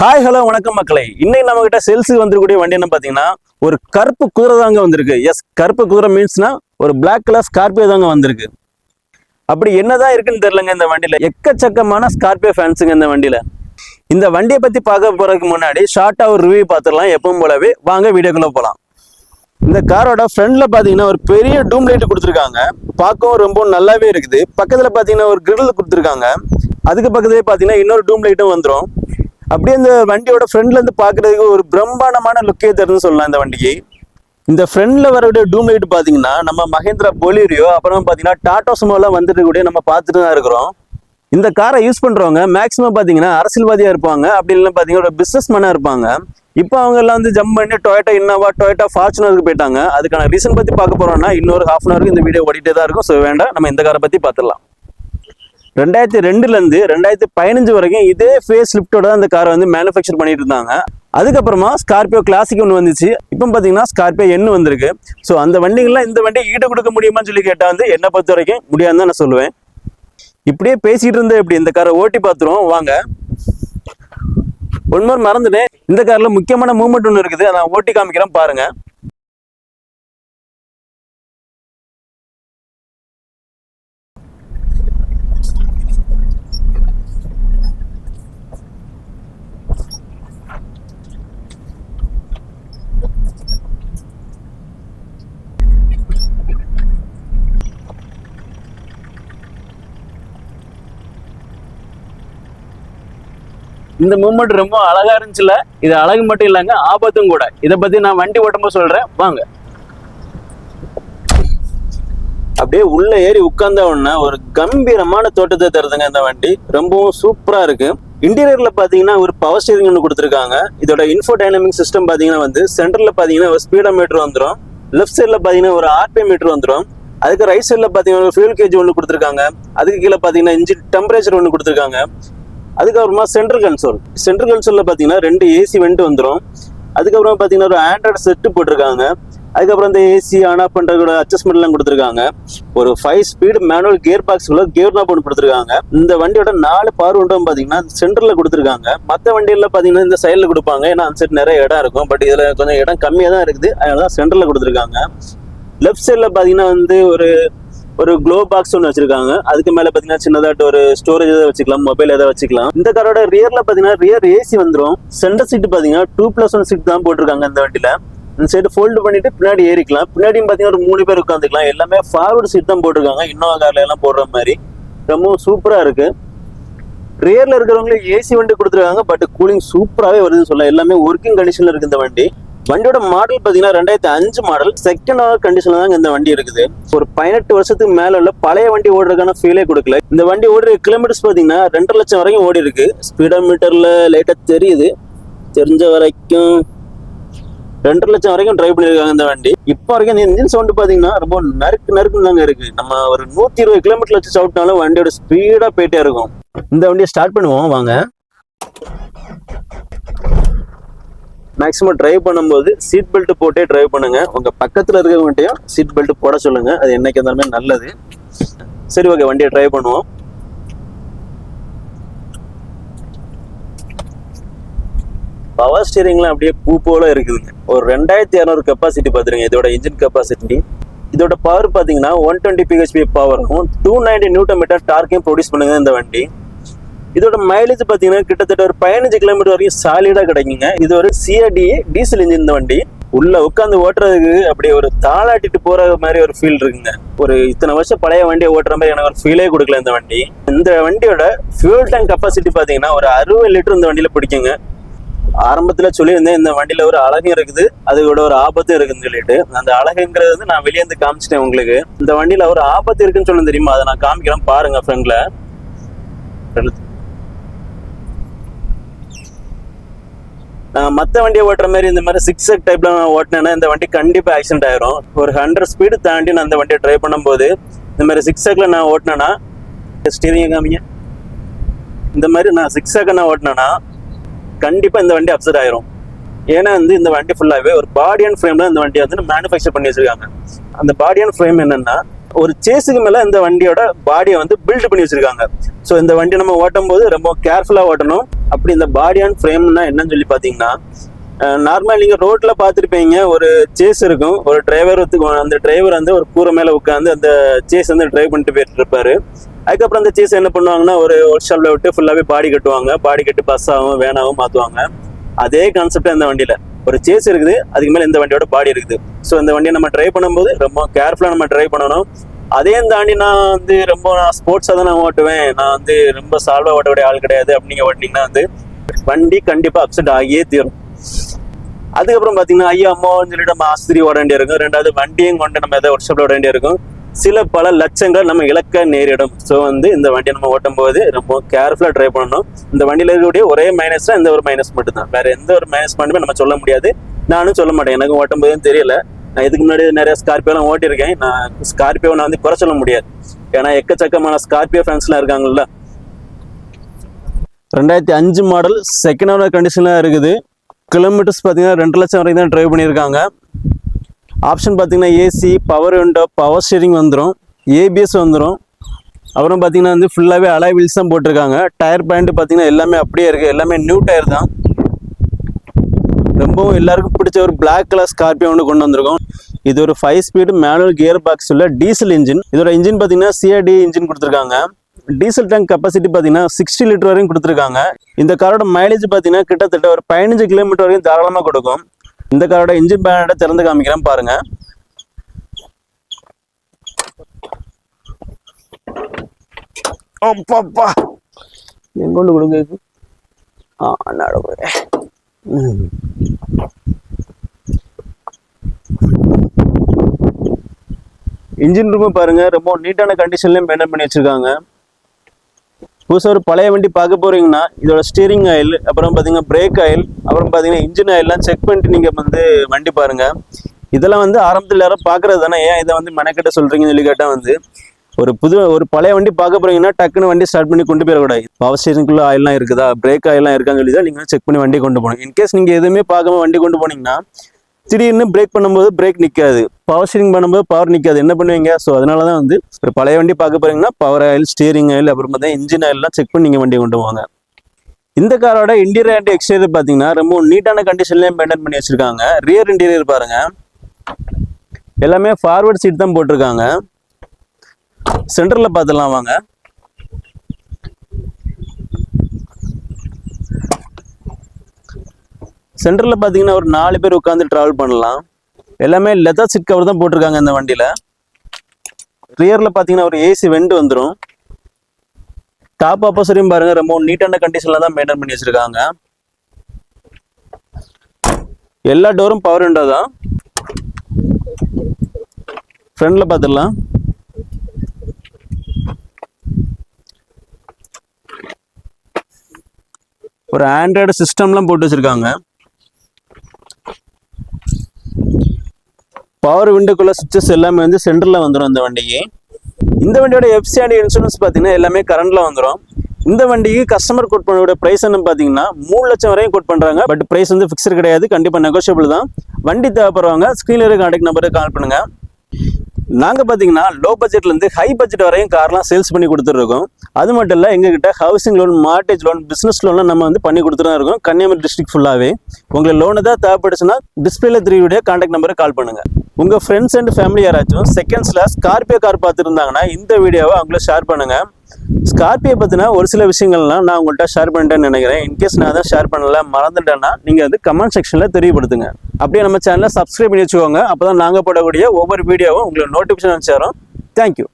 Hi hello வணக்கம் மக்களை. இன்னைக்கு நம்ம கிட்ட சேல்ஸுக்கு வந்திருக்கக்கூடிய வண்டி என்ன பார்த்தீங்கன்னா ஒரு கருப்பு குதிரை தாங்க வந்திருக்கு. எஸ் கருப்பு குதிரை மீன்ஸ்னா ஒரு பிளாக் கலர் ஸ்கார்பியோ தாங்க வந்திருக்கு. அப்படி என்னதான் இருக்குன்னு தெரியலங்க இந்த வண்டியில. எக்கச்சக்கமான ஸ்கார்பியோ ஃபேன்ஸுங்க இந்த வண்டியில. இந்த வண்டியை பத்தி பார்க்க போறதுக்கு முன்னாடி ஷார்ட்டா ஒரு ரிவ்யூ பார்த்துடலாம். எப்பவும் போலவே வாங்க வீடியோக்குள்ள போகலாம் இந்த காரோட ஃப்ரண்ட்ல பாத்தீங்கன்னா ஒரு பெரிய டூம் லைட் கொடுத்துருக்காங்க. பார்க்கவும் ரொம்ப நல்லாவே இருக்குது. பக்கத்துல பாத்தீங்கன்னா ஒரு கிரில் கொடுத்துருக்காங்க. அதுக்கு பக்கத்துலேயே பாத்தீங்கன்னா இன்னொரு டூம் லைட்டும் வந்துடும் அப்படியே இந்த வண்டியோட ஃப்ரண்ட்லேருந்து பார்க்குறதுக்கு ஒரு பிரம்மாண்டமான லுக்கே தருதுன்னு சொல்லலாம் இந்த வண்டிக்கு. இந்த ஃப்ரண்ட்ல வரக்கூடிய டூம் லைட் பார்த்தீங்கன்னா நம்ம மகேந்திரா பொலிரியோ அப்புறம் பார்த்தீங்கன்னா டாடா சுமோலாம் வந்துட்டு கூட நம்ம பார்த்துட்டு தான் இருக்கிறோம். இந்த காரை யூஸ் பண்ணுறவங்க மேக்ஸிமம் பார்த்தீங்கன்னா அரசியல்வாதியாக இருப்பாங்க. அப்படி இல்லைன்னா பார்த்தீங்கன்னா ஒரு பிஸ்னஸ் மேனாக இருப்பாங்க. இப்போ அவங்க எல்லாம் வந்து ஜம்ப் பண்ணி டொயட்டா இன்னோவா டொயட்டா ஃபார்ச்சுனருக்கு போயிட்டாங்க. அதுக்கான ரீசன் பற்றி பார்க்க போறோம்னா இன்னொரு ஹாஃப் அன் ஹவருக்கு இந்த வீடியோ ஓடிட்டே தான் இருக்கும். ஸோ வேண்டாம் நம்ம இந்த காரை பற்றி பார்த்துடலாம். ரெண்டாயிரத்தி ரெண்டுலேருந்து ரெண்டாயிரத்தி பதினஞ்சு வரைக்கும் இதே ஃபேஸ் லிஃப்டோட அந்த காரை வந்து மேனுஃபேக்சர் பண்ணிட்டு இருந்தாங்க. அதுக்கப்புறமா ஸ்கார்பியோ கிளாசிக் ஒன்று வந்துச்சு. இப்போ பார்த்தீங்கன்னா ஸ்கார்பியோ எண்ணு வந்திருக்கு. ஸோ அந்த வண்டிகள்லாம் இந்த வண்டியை ஈடு கொடுக்க முடியுமான்னு சொல்லி கேட்டால் வந்து என்னை பொறுத்த வரைக்கும் முடியாதுன்னு தான் நான் சொல்லுவேன். இப்படியே பேசிகிட்டு இருந்தேன் இப்படி. இந்த காரை ஓட்டி பார்த்துருவோம். வாங்க. ஒன்மர் மறந்துட்டேன். இந்த காரில் முக்கியமான மூமெண்ட் ஒன்று இருக்குது. அதை நான் ஓட்டி காமிக்கிறேன். பாருங்கள் இந்த மூமெண்ட் ரொம்ப அழகா இருந்துச்சுல. இது அழகு மட்டும் இல்லைங்க ஆபத்தும் கூட. இதை பத்தி நான் வண்டி ஓட்டும்போது சொல்றேன். வாங்க. அப்படியே உள்ள ஏறி உட்கார்ந்த உடனே ஒரு கம்பீரமான தோட்டத்தை தருதுங்க இந்த வண்டி. ரொம்பவும் சூப்பரா இருக்கு. இன்டீரியர்ல பாத்தீங்கன்னா ஒரு பவர் ஸ்டீரிங் ஒன்று கொடுத்துருக்காங்க. இதோட இன்ஃபோ டைனமிக் சிஸ்டம் பாத்தீங்கன்னா வந்து சென்டர்ல பாத்தீங்கன்னா ஒரு ஸ்பீடோ மீட்டர் வந்துடும் லெஃப்ட் சைட்ல பாத்தீங்கன்னா ஒரு ஆர்பிஎம் மீட்டர் வந்துடும் அதுக்கு ரைட் சைட்ல பாத்தீங்கன்னா ஒரு ஃபியூல் கேஜ் ஒன்று கொடுத்துருக்காங்க. அதுக்கு கீழே பாத்தீங்கன்னா இன்ஜின் டெம்பரேச்சர் ஒன்று கொடுத்துருக்காங்க. அதுக்கப்புறமா சென்ட்ரல் கன்சோல் சென்ட்ரல் கன்சோலில் பார்த்தீங்கன்னா ரெண்டு ஏசி வெண்ட் வந்துடும் அதுக்கப்புறம் பார்த்தீங்கன்னா ஒரு ஆண்ட்ராய்டு செட்டு போட்டிருக்காங்க. அதுக்கப்புறம் இந்த ஏசி ஆன் ஆஃப் பண்ணுறதோட அட்ஜஸ்ட்மெண்ட்லாம் கொடுத்துருக்காங்க. ஒரு five speed manual gear box உள்ள கியர் நாப் ஒன்று கொடுத்துருக்காங்க. இந்த வண்டியோட நாலு பார் ஒன்றும் பார்த்தீங்கன்னா சென்டரில் கொடுத்துருக்காங்க. மற்ற வண்டியில் பார்த்தீங்கன்னா இந்த சைடில் கொடுப்பாங்க. ஏன்னா அந்த சைடு நிறைய இடம் இருக்கும். பட் இதில் கொஞ்சம் இடம் கம்மியாக தான் இருக்குது. அதனால தான் சென்டரில் கொடுத்துருக்காங்க லெஃப்ட் சைடில் பார்த்தீங்கன்னா வந்து ஒரு ஒரு க்ளோ பாக்ஸ் ஒன்று வச்சிருக்காங்க. அதுக்கு மேலே பார்த்தீங்கன்னா சின்னதாட்டு ஒரு ஸ்டோரேஜ் ஏதாவது வச்சுக்கலாம் மொபைல் ஏதாவது வச்சுக்கலாம். இந்த காரோட ரியர்ல பார்த்தீங்கன்னா ரியர் ஏசி வந்துடும் சென்டர் சீட் பார்த்தீங்கன்னா டூ பிளஸ் ஒன் சீட் தான் போட்டிருக்காங்க இந்த வண்டியில. இந்த சைடு ஃபோல்டு பண்ணிட்டு பின்னாடி ஏறிக்கலாம். பின்னாடியும் பார்த்தீங்கன்னா ஒரு மூணு பேர் உட்காந்துக்கலாம் எல்லாமே ஃபார்வர்டு சீட் தான் போட்டிருக்காங்க. இன்னோவா கார்ல எல்லாம் போடுற மாதிரி. ரொம்பவும் சூப்பராக இருக்கு. ரியர்ல இருக்கிறவங்களே ஏசி வண்டி கொடுத்துருக்காங்க. பட் கூலிங் சூப்பராகவே வருதுன்னு சொல்லலாம். எல்லாமே ஒர்க்கிங் கண்டிஷன்ல இருக்கு இந்த வண்டி. வண்டியோட மாடல் பார்த்தீங்கன்னா ரெண்டாயிரத்தி அஞ்சு மாடல் செகண்ட் ஹவர் கண்டிஷன்ல தான் இந்த வண்டி இருக்குது. ஒரு பதினெட்டு வருஷத்துக்கு மேல உள்ள பழைய வண்டி ஓடுறதுக்கான ஃபீலே கொடுக்கல. இந்த வண்டி ஓடுற கிலோமீட்டர்ஸ் பார்த்தீங்கன்னா ரெண்டரை லட்சம் வரைக்கும் ஓடி இருக்கு. ஸ்பீடோ மீட்டர்ல லைட்டா தெரியுது. தெரிஞ்ச வரைக்கும் ரெண்டரை லட்சம் வரைக்கும் டிரைவ் பண்ணியிருக்காங்க இந்த வண்டி. இப்போ வரைக்கும் இந்த இன்ஜின் சவுண்ட் பார்த்தீங்கன்னா ரொம்ப நறுக்கு நறுக்குன்னு தாங்க இருக்கு. நம்ம ஒரு நூத்தி இருபது கிலோமீட்டர் வச்சு சவுட்னாலும் வண்டியோட ஸ்பீடா போயிட்டே இருக்கும். இந்த வண்டியை ஸ்டார்ட் பண்ணுவோம் வாங்க. மேக்ஸிமம் டிரைவ் பண்ணும்போது சீட் பெல்ட் போட்டே டிரைவ் பண்ணுங்க. உங்க பக்கத்துல இருக்கிறவங்ககிட்டயும் சீட் பெல்ட் போட சொல்லுங்க. அது என்னைக்கு இருந்தாலுமே நல்லது. சரி ஓகே வண்டியை டிரைவ் பண்ணுவோம். பவர் ஸ்டீரிங்லாம் அப்படியே பூ போல இருக்குதுங்க. ஒரு ரெண்டாயிரத்தி இரநூறு கெப்பாசிட்டி பார்த்துருங்க. இதோட இன்ஜின் கெப்பாசிட்டி இதோட பவர் பார்த்தீங்கன்னா ஒன் டுவெண்ட்டி பிஹெச்பி பவரும் டூ நைன்டி நியூட்டன் மீட்டர் டார்க்கையும் ப்ரொடியூஸ் பண்ணுங்க இந்த வண்டி. இதோட மைலேஜ் பார்த்தீங்கன்னா கிட்டத்தட்ட ஒரு பதினஞ்சு கிலோமீட்டர் வரைக்கும் சாலிடாக கிடைக்குங்க. இது ஒரு சிஆர்டி டீசல் இன்ஜின் இந்த வண்டி. உள்ள உட்காந்து ஓட்டுறதுக்கு அப்படியே ஒரு தாளாட்டிட்டு போற மாதிரி ஒரு ஃபீல் இருக்குங்க. ஒரு இத்தனை வருஷம் பழைய வண்டியை ஓட்டுற மாதிரி எனக்கு ஒரு ஃபீலே கொடுக்கல இந்த வண்டி. இந்த வண்டியோட ஃபியூல் டேங்க் கெப்பாசிட்டி பார்த்தீங்கன்னா ஒரு அறுபது லிட்டர் இந்த வண்டியில் பிடிக்குங்க. ஆரம்பத்தில் சொல்லியிருந்தேன் இந்த வண்டியில் ஒரு அழகும் இருக்குது அதோட ஒரு ஆபத்தும் இருக்குதுன்னு சொல்லிட்டு. அந்த அழகுங்கிறது வந்து நான் வெளியே இருந்து காமிச்சிட்டேன் உங்களுக்கு. இந்த வண்டியில் ஒரு ஆபத்து இருக்குன்னு சொல்ல தெரியுமா? அதை நான் காமிக்கிறேன் பாருங்க ஃப்ரெண்ட்ல மற்ற வண்டியை ஓட்டுற மாதிரி இந்த மாதிரி சிக்ஸ் செக் டைப்ல நான் ஓட்டினேன்னா இந்த வண்டி கண்டிப்பாக ஆக்சிடென்ட் ஆயிரும். ஒரு ஹண்ட்ரட் ஸ்பீடு தாண்டி நான் அந்த வண்டியை ட்ரை பண்ணும்போது இந்த மாதிரி சிக்ஸ் செக்கில் நான் ஓட்டினேன்னா ஸ்டீரிங் காமிங்க. இந்த மாதிரி நான் சிக்ஸ் செக்கை நான் ஓட்டினேன்னா கண்டிப்பாக இந்த வண்டி அப்செட் ஆயிரும். ஏன்னா வந்து இந்த வண்டி ஃபுல்லாகவே ஒரு பாடி அண்ட் ஃப்ரேம்ல இந்த வண்டியை வந்து மேனுஃபேக்சர் பண்ணி வச்சிருக்காங்க. அந்த பாடி அண்ட் ஃப்ரேம் என்னன்னா ஒரு சேஸுக்கு மேலே இந்த வண்டியோட பாடியை வந்து பில்ட் பண்ணி வச்சிருக்காங்க. ஸோ இந்த வண்டி நம்ம ஓட்டும் போது ரொம்ப கேர்ஃபுல்லாக ஓட்டணும். அப்படி இந்த பாடி அண்ட் ஃப்ரேம்னா என்னன்னு சொல்லி பார்த்தீங்கன்னா நார்மலாக நீங்கள் ரோட்டில் பார்த்துருப்பீங்க ஒரு சேஸ் இருக்கும். ஒரு டிரைவர் அந்த டிரைவர் வந்து ஒரு கூரை மேலே உட்காந்து அந்த சேஸ் வந்து டிரைவ் பண்ணிட்டு போயிட்டு இருப்பாரு. அதுக்கப்புறம் அந்த சேஸ் என்ன பண்ணுவாங்கன்னா ஒரு ஒர்க் ஷாப்பில் விட்டு ஃபுல்லாகவே பாடி கட்டுவாங்க. பாடி கட்டி பஸ்ஸாகவும் வேனாகவும் மாற்றுவாங்க அதே கான்செப்டாக இந்த வண்டியில். ஒரு சேஸ் இருக்குது அதுக்கு மேலே இந்த வண்டியோட பாடி இருக்குது. ஸோ இந்த வண்டியை நம்ம ட்ரைவ் பண்ணும்போது ரொம்ப கேர்ஃபுல்லாக நம்ம ட்ரைவ் பண்ணணும். அதையும் தாண்டி நான் வந்து ரொம்ப நான் ஸ்போர்ட்ஸாக தான் நான் ஓட்டுவேன். நான் வந்து ரொம்ப சால்வாக ஓட்டக்கூடிய ஆள் கிடையாது அப்படிங்க ஓட்டினீங்கன்னா வந்து வண்டி கண்டிப்பாக அப்செட் ஆகியே தீரும். அதுக்கப்புறம் பார்த்தீங்கன்னா ஐயா அம்மாவும் சொல்லிட்டு நம்ம ஆஸ்திரி ஓட வேண்டிய இருக்கும் ரெண்டாவது வண்டியும் கொண்டு நம்ம எதாவது ஒர்க் ஷாப்பில் ஓட வேண்டிய இருக்கும் சில பல லட்சங்கள் நம்ம இழக்க நேரிடும். ஸோ வந்து இந்த வண்டியை நம்ம ஓட்டும் போது ரொம்ப கேர்ஃபுல்லாக ட்ரை பண்ணணும். இந்த வண்டியில் இருக்கக்கூடிய ஒரே மைனஸ் இந்த ஒரு மைனஸ் மட்டும்தான். வேற எந்த ஒரு மைனஸ் மட்டுமே நம்ம சொல்ல முடியாது. நானும் சொல்ல மாட்டேன். எனக்கு ஓட்டும் போதும் தெரியல. நான் இதுக்கு முன்னாடி நிறைய ஸ்கார்பியோலாம் ஓட்டியிருக்கேன். நான் ஸ்கார்பியோ நான் வந்து குறை சொல்ல முடியாது. ஏன்னா எக்கச்சக்கமான ஸ்கார்பியோ ஃபேன்ஸ்லாம் இருக்காங்கல்ல. ரெண்டாயிரத்தி அஞ்சு மாடல் செகண்ட் ஓனர் கண்டிஷன்லாம் இருக்குது. கிலோமீட்டர்ஸ் பார்த்தீங்கன்னா ரெண்டு லட்சம் வரைக்கும் தான் ட்ரைவ் பண்ணியிருக்காங்க. ஆப்ஷன் பார்த்தீங்கன்னா AC power window power steering வந்துடும் ஏபிஎஸ் வந்துடும் அப்புறம் பார்த்தீங்கன்னா வந்து ஃபுல்லாகவே அலாய் வீல்ஸ் தான் போட்டிருக்காங்க. டயர் பேண்ட் பார்த்தீங்கன்னா எல்லாமே அப்படியே இருக்குது எல்லாமே நியூ டயர் தான். ரொம்பவும் எல்லாருக்கும் பிடிச்ச ஒரு பிளாக் கலர் ஸ்கார்பியோ ஒன்று கொண்டு வந்திருக்கோம். இது ஒரு five speed manual gear box உள்ள டீசல் இன்ஜின் இதோட இன்ஜின் பார்த்தீங்கன்னா சிஆர்டி இன்ஜின் கொடுத்துருக்காங்க. டீசல் டேங்க் கெப்பாசிட்டி பார்த்தீங்கன்னா சிக்ஸ்டி லிட்டர் வரையும் கொடுத்துருக்காங்க. இந்த காரோட மைலேஜ் பார்த்தீங்கன்னா கிட்டத்தட்ட ஒரு பதினஞ்சு கிலோமீட்டர் வரையும் தாராளமாக கொடுக்கும். இந்த காரோட இன்ஜின் பேனட்டை திறந்து காமிக்கிறேன் பாருங்க. அப்பப்பா. எங்கொண்டு கொடுங்க ஆ நடுவு இன்ஜின் ரூமும் பாருங்க. ரொம்ப நீட்டான கண்டிஷன்லயும் மெயின்டைன் பண்ணி வச்சிருக்காங்க. புதுசாக ஒரு பழைய வண்டி பார்க்க போகிறீங்கன்னா இதோட ஸ்டீரிங் ஆயில் அப்புறம் பார்த்தீங்கன்னா பிரேக் ஆயில் அப்புறம் பார்த்தீங்கன்னா இன்ஜின் ஆயிலெலாம் செக் பண்ணிட்டு நீங்கள் வந்து வண்டி பாருங்க. இதெல்லாம் வந்து ஆரம்பத்தில் யாரும் பார்க்குறது தானே? ஏன் இதை வந்து மெனக்கிட்ட சொல்றீங்கன்னு சொல்லி கேட்டால் வந்து ஒரு புது ஒரு பழைய வண்டி பார்க்க போறீங்கன்னா டக்குன்னு வண்டி ஸ்டார்ட் பண்ணி கொண்டு போயிடக்கூடாது. பவர் ஸ்டேஷனுக்குள்ள ஆயிலாம் இருக்குதா? பிரேக் ஆயிலாம் இருக்கான்னு சொல்லி தான் நீங்கள் செக் பண்ணி வண்டி கொண்டு போகணும். இன்கேஸ் நீங்கள் எதுவுமே பார்க்காம வண்டி கொண்டு போனீங்கன்னா திடீர்னு பிரேக் பண்ணும்போது பிரேக் நிற்காது பவர் ஸ்டீரிங் பண்ணும்போது பவர் நிற்காது என்ன பண்ணுவீங்க? ஸோ அதனால தான் வந்து ஒரு பழைய வண்டி பார்க்க போகிறீங்கன்னா பவர் ஆயில் ஸ்டீரிங் ஆயில் அப்புறம் பார்த்தா இன்ஜின் ஆயிலெலாம் செக் பண்ணி நீங்கள் வண்டி கொண்டு போவாங்க இந்த காரோட இன்டீரியர் அண்ட் எக்ஸ்டீரியர் பார்த்தீங்கன்னா ரொம்ப நீட்டான கண்டிஷன்லேயும் மெயின்டைன் பண்ணி வச்சுருக்காங்க. ரியர் இன்டீரியர் பாருங்க. எல்லாமே ஃபார்வர்ட் சீட் தான் போட்டிருக்காங்க. சென்டரில் பார்த்துலாம் வாங்க. சென்டரில் பார்த்தீங்கன்னா ஒரு நாலு பேர் உட்காந்து ட்ராவல் பண்ணலாம். எல்லாமே லெதர் சீட் கவர் தான் போட்டிருக்காங்க இந்த வண்டியில். ரியரில் பார்த்தீங்கன்னா ஒரு ஏசி வெண்டு வந்துடும் டாப் ஆப்போசிட்டையும் பாருங்க ரொம்ப நீட்டான கண்டிஷனில் தான் மெயின்டைன் பண்ணி வச்சுருக்காங்க. எல்லா டோரும் பவர் விண்டோ தான். ஃப்ரண்டில் பார்த்துடலாம் ஒரு ஆண்ட்ராய்டு சிஸ்டம்லாம் போட்டு வச்சிருக்காங்க. பவர் விண்டோக்குள்ள சுவிச்சஸ் எல்லாமே வந்து சென்டரில் வந்துடும் இந்த வண்டிக்கு. இந்த வண்டியோட எஃப்சிஆடி இன்சூரன்ஸ் பார்த்தீங்கன்னா எல்லாமே கரண்டில் வந்துடும் இந்த வண்டிக்கு கஸ்டமர் கோட் பண்ணோட ப்ரைஸ் என்ன பார்த்தீங்கன்னா மூணு லட்சம் வரையும் கோட் பண்ணுறாங்க பட் ப்ரைஸ் வந்து ஃபிக்ஸ்டு கிடையாது. கண்டிப்பாக நெகோஷியபிள் தான். வண்டி தேவைப்படுறவங்க ஸ்க்ரீனில் இருக்க கான்டாக்ட் நம்பருக்கு கால் பண்ணுங்க. நாங்கள் பார்த்தீங்கன்னா லோ பட்ஜெட்லேருந்து ஹை பட்ஜெட் வரையும் கார்லாம் சேல்ஸ் பண்ணி கொடுத்துருக்கோம் அது மட்டும் இல்லை எங்ககிட்ட housing loan mortgage loan business லோன்லாம் நம்ம வந்து பண்ணி கொடுத்துட்டு இருக்கோம். கன்னியாகுமரி டிஸ்ட்ரிக்ட் ஃபுல்லாகவே உங்களுக்கு லோனு தான் தேவைப்படுச்சுன்னா டிஸ்பிளேல த்ரீ வீடியோ கான்டாக்ட் நம்பருக்கு கால் பண்ணுங்கள் உங்கள் ஃப்ரெண்ட்ஸ் அண்ட் ஃபேமிலி யாராச்சும் செகண்ட்ஸில் ஸ்கார்பியோ கார் பார்த்துருந்தாங்கன்னா இந்த வீடியோவை அவங்கள ஷேர் பண்ணுங்கள் ஸ்கார்பியோ பற்றின ஒரு சில விஷயங்கள்லாம் நான் உங்கள்கிட்ட ஷேர் பண்ணிட்டேன்னு நினைக்கிறேன். இன்கேஸ் நான் தான் ஷேர் பண்ணல மறந்துட்டேன்னா நீங்கள் வந்து கமெண்ட் செக்ஷனில் தெரியப்படுத்துங்க. அப்படியே நம்ம சேனலை சப்ஸ்கிரைப் பண்ணி வச்சுக்கோங்க. அப்போ தான் நாங்கள் போடக்கூடிய ஒவ்வொரு வீடியோவும் உங்களுக்கு நோட்டிஃபிகேஷன் சேரும் தேங்க்யூ